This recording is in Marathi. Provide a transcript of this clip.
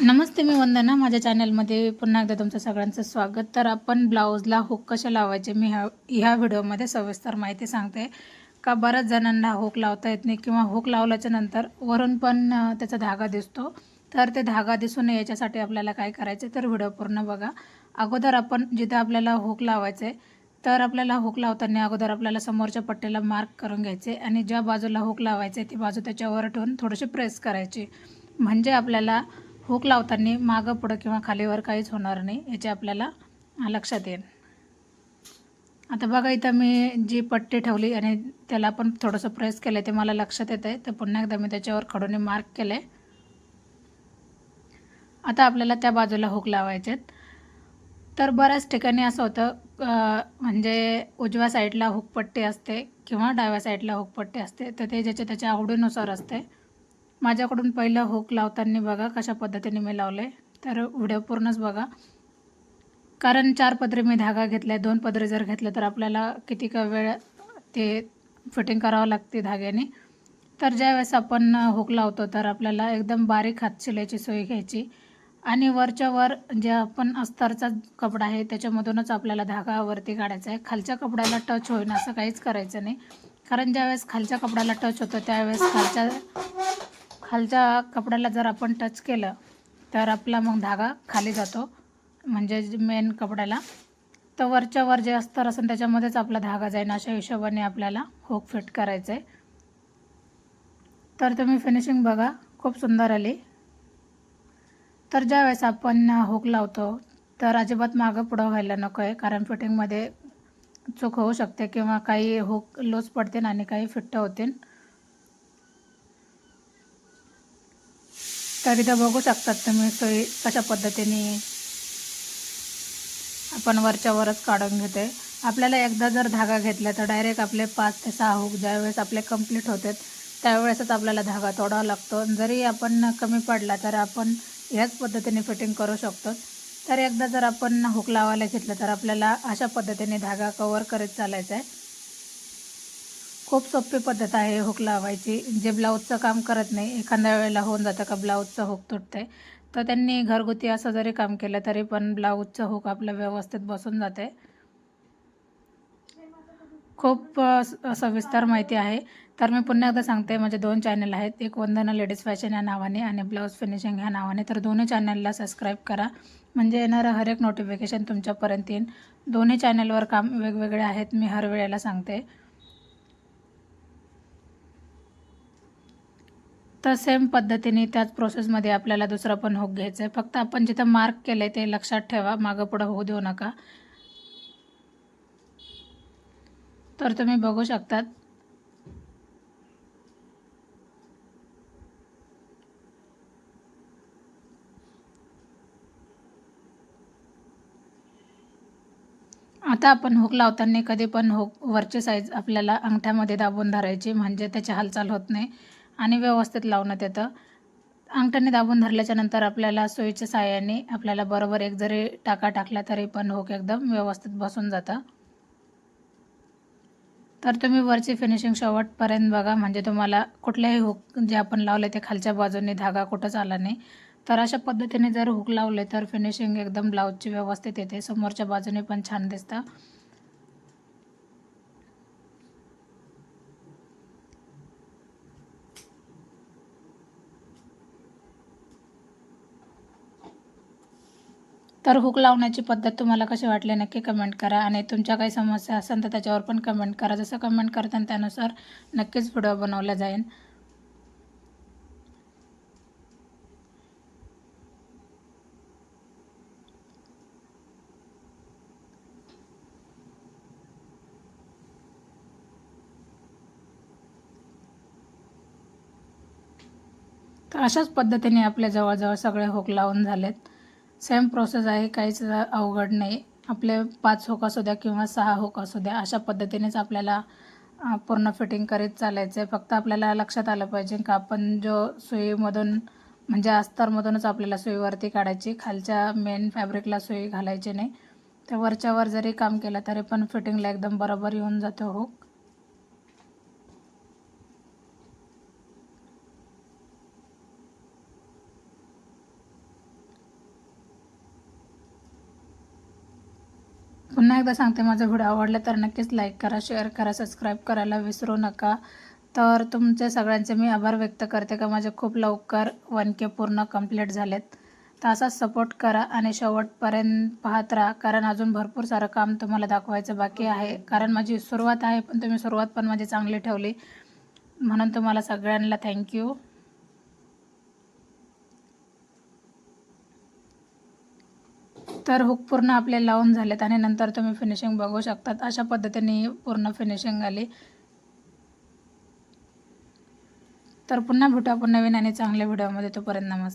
नमस्ते मी वंदना. माझ्या चॅनलमध्ये पुन्हा एकदा तुमचं सगळ्यांचं स्वागत. तर आपण ब्लाऊजला हुक कसे लावायचे मी ह्या ह्या व्हिडिओमध्ये सविस्तर माहिती सांगते. का बऱ्याच जणांना हुक लावता येत नाही किंवा हुक लावल्याच्या नंतर वरून पण त्याचा धागा दिसतो. तर ते धागा दिसू नये याच्यासाठी आपल्याला काय करायचं तर व्हिडिओ पूर्ण बघा. अगोदर आपण जिथं आपल्याला हुक लावायचे तर आपल्याला हुक लावताना अगोदर आपल्याला समोरच्या पट्टीला मार्क करून घ्यायचे आणि ज्या बाजूला हुक लावायचे ती बाजू त्याच्यावर ठेवून थोडीशी प्रेस करायची. म्हणजे आपल्याला हुक लावताना मागं पुढं किंवा खालीवर काहीच होणार नाही याचे आपल्याला लक्षात येईल. आता बघा इथं मी जी पट्टी ठेवली आणि त्याला पण थोडंसं प्रेस केलं ते मला लक्षात येतं आहे तर पुन्हा एकदा मी त्याच्यावर खडूने मार्क केले आता आपल्याला त्या बाजूला हुक लावायचे आहेत तर बऱ्याच ठिकाणी असं होतं म्हणजे उजव्या साईडला हुकपट्टी असते किंवा डाव्या साईडला हुकपट्टी असते. तर ते ज्याच्या त्याच्या आवडीनुसार असते. माझ्याकडून पहिलं हुक लावताना बघा कशा पद्धतीने मी लावले तर व्हिडिओ पूर्णच बघा. कारण चार पदरी मी धागा घेतला दोन पदरी जर घेतलं तर आपल्याला किती का वेळ ते फिटिंग करावं लागते धाग्याने. तर ज्यावेळेस आपण हुक लावतो तर आपल्याला एकदम बारीक हात शिलाईची सोय घ्यायची. आणि वरच्या वर जे आपण अस्तरचा कपडा आहे त्याच्यामधूनच आपल्याला धागा वरती काढायचा आहे. खालच्या कपड्याला टच होईन असं काहीच करायचं नाही. कारण ज्यावेळेस खालच्या कपड्याला टच होतं त्यावेळेस खालच्या खालच्या कपड्याला जर आपण टच केलं तर आपला मग धागा खाली जातो. म्हणजे मेन कपड्याला. तर वरच्या वर जे अस्तर असेल त्याच्यामध्येच आपला धागा जाईन अशा हिशोबाने आपल्याला हुक फिट करायचं आहे तर तुम्ही फिनिशिंग बघा. खूप सुंदर आली. तर ज्यावेळेस आपण हुक लावतो तर अजिबात मागं पुढं व्हायला नको आहे कारण फिटिंगमध्ये चूक होऊ शकते किंवा काही हुक लूज पडतील आणि काही फिट्ट होतील. तर इथं बघू शकतात तुम्ही सोयी कशा पद्धतीने आपण वरच्या वरच काढून घेते आपल्याला एकदा जर धागा घेतला तर डायरेक्ट आपले पाच ते सहा हुक ज्यावेळेस आपले कंप्लीट होते त्यावेळेसच आपल्याला धागा तोडावा लागतो. जरी आपण कमी पडला तर आपण ह्याच पद्धतीने फिटिंग करू शकतो. तर एकदा जर आपण हुक लावायला घेतलं तर आपल्याला अशा पद्धतीने धागा कवर करत चालायचा आहे खूप सोपी पद्धत आहे हुक लावायची. जे ब्लाऊजचं काम करत नाही एखाद्या वेळेला होऊन जातं का ब्लाऊजचं हुक तुटते तर त्यांनी घरगुती असं जरी काम केलं तरी पण ब्लाऊजचं हुक आपलं व्यवस्थित बसून जाते खूप सविस्तर माहिती आहे. तर मी पुन्हा एकदा सांगते माझे दोन चॅनल आहेत. एक वंदना लेडीज फॅशन या नावाने आणि ब्लाऊज फिनिशिंग ह्या नावाने. तर दोन्ही चॅनलला सबस्क्राईब करा. म्हणजे येणारं हर एक नोटिफिकेशन तुमच्यापर्यंत येईल दोन्ही चॅनलवर काम वेगवेगळे आहेत. मी हर वेळेला सांगते. तर सेम पद्धतीने त्याच प्रोसेसमध्ये आपल्याला दुसरं पण हुक घ्यायचं आहे फक्त आपण जिथं मार्क केलं आहे ते लक्षात ठेवा मागं पुढं होऊ देऊ नका. तर तुम्ही बघू शकतात. आता आपण हुक लावताना कधी पण हुक वरची साईज आपल्याला अंगठ्यामध्ये दाबून धरायची म्हणजे त्याची हालचाल होत नाही. आणि व्यवस्थित लावण्यात येतं. अंगठ्याने दाबून धरल्याच्या नंतर आपल्याला सोयीच्या साह्याने आपल्याला बरोबर एक जरी टाका टाकला तरी पण हुक एकदम व्यवस्थित बसून जातं. तर तुम्ही वरची फिनिशिंग शेवटपर्यंत बघा म्हणजे तुम्हाला कुठल्याही हुक जे आपण लावले ते खालच्या बाजूने धागा कुठंच आला नाही. तर अशा पद्धतीने जर हुक लावले तर फिनिशिंग एकदम ब्लाऊजची व्यवस्थित येते. समोरच्या बाजूने पण छान दिसतं. तर हुक लावण्याची पद्धत तुम्हाला कशी वाटली नक्की कमेंट करा. आणि तुमच्या काही समस्या असेल तर त्याच्यावर पण कमेंट करा. जसं कमेंट करताना त्यानुसार नक्कीच व्हिडिओ बनवला जाईल तर अशाच पद्धतीने आपल्या जवळजवळ सगळे हुक लावून झालेत. सेम प्रोसेस आहे काहीच अवघड नाही. आपले पाच हुक असू द्या किंवा सहा हुक असू द्या अशा पद्धतीनेच आपल्याला पूर्ण फिटिंग करीत चालायचं आहे फक्त आपल्याला लक्षात आलं पाहिजे का आपण जो सुईमधून म्हणजे अस्तरमधूनच आपल्याला सुईवरती काढायची खालच्या मेन फॅब्रिकला सुई घालायची नाही. तर वरच्यावर जरी काम केलं तरी पण फिटिंगला एकदम बरोबर येऊन जातो हुक. पुन्हा एकदा सांगते माझा व्हिडिओ आवडला तर नक्कीच लाईक करा शेअर करा सबस्क्राईब करायला विसरू नका. तर तुमचे सगळ्यांचे मी आभार व्यक्त करते का माझे खूप लवकर वन के पूर्ण कंप्लीट झालेत. तर असाच सपोर्ट करा आणि शेवटपर्यंत पाहत राहा कारण अजून भरपूर सारं काम तुम्हाला दाखवायचं बाकी आहे. कारण माझी सुरुवात आहे पण तुम्ही सुरुवात पण माझी चांगली ठेवली. म्हणून तुम्हाला सगळ्यांना थँक्यू तर हुक पूर्ण आपले लावून झालेत आणि नंतर तुम्ही फिनिशिंग बघू शकतात. अशा पद्धतीने पूर्ण फिनिशिंग आली. तर पुन्हा भेटू आपण नवीन आणि चांगल्या व्हिडिओमध्ये तोपर्यंत नमस्कार.